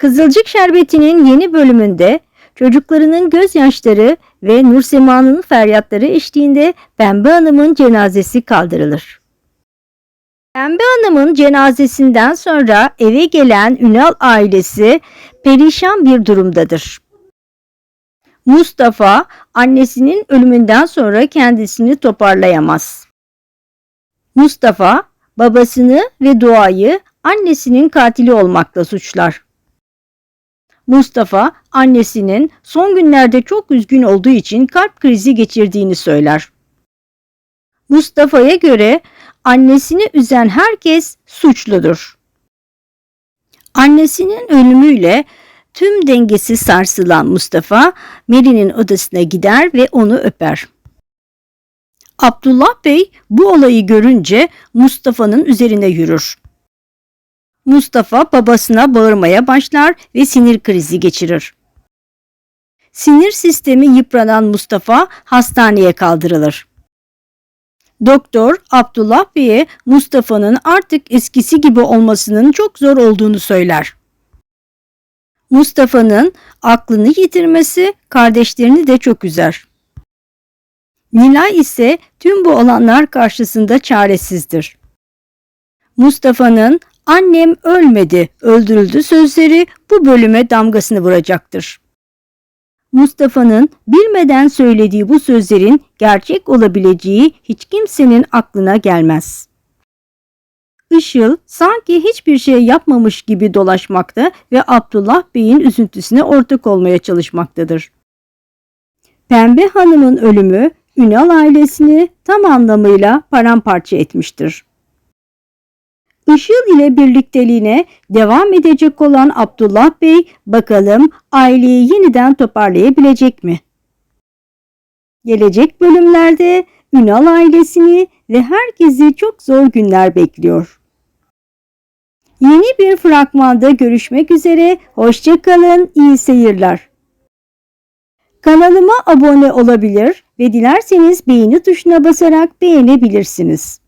Kızılcık Şerbeti'nin yeni bölümünde çocuklarının gözyaşları ve Nursema'nın feryatları eşliğinde Pembe Hanım'ın cenazesi kaldırılır. Pembe Hanım'ın cenazesinden sonra eve gelen Ünal ailesi perişan bir durumdadır. Mustafa annesinin ölümünden sonra kendisini toparlayamaz. Mustafa babasını ve Doğa'yı annesinin katili olmakla suçlar. Mustafa annesinin son günlerde çok üzgün olduğu için kalp krizi geçirdiğini söyler. Mustafa'ya göre annesini üzen herkes suçludur. Annesinin ölümüyle tüm dengesi sarsılan Mustafa Meri'nin odasına gider ve onu öper. Abdullah Bey bu olayı görünce Mustafa'nın üzerine yürür. Mustafa babasına bağırmaya başlar ve sinir krizi geçirir. Sinir sistemi yıpranan Mustafa hastaneye kaldırılır. Doktor Abdullah Bey'e Mustafa'nın artık eskisi gibi olmasının çok zor olduğunu söyler. Mustafa'nın aklını yitirmesi kardeşlerini de çok üzer. Nilay ise tüm bu olanlar karşısında çaresizdir. Mustafa'nın annem ölmedi, öldürüldü sözleri bu bölüme damgasını vuracaktır. Mustafa'nın bilmeden söylediği bu sözlerin gerçek olabileceği hiç kimsenin aklına gelmez. Işıl sanki hiçbir şey yapmamış gibi dolaşmakta ve Abdullah Bey'in üzüntüsüne ortak olmaya çalışmaktadır. Pembe Hanım'ın ölümü Ünal ailesini tam anlamıyla paramparça etmiştir. Işıl ile birlikteliğine devam edecek olan Abdullah Bey bakalım aileyi yeniden toparlayabilecek mi? Gelecek bölümlerde Ünal ailesini ve herkesi çok zor günler bekliyor. Yeni bir fragmanda görüşmek üzere, hoşçakalın, iyi seyirler. Kanalıma abone olabilir ve dilerseniz beğeni tuşuna basarak beğenebilirsiniz.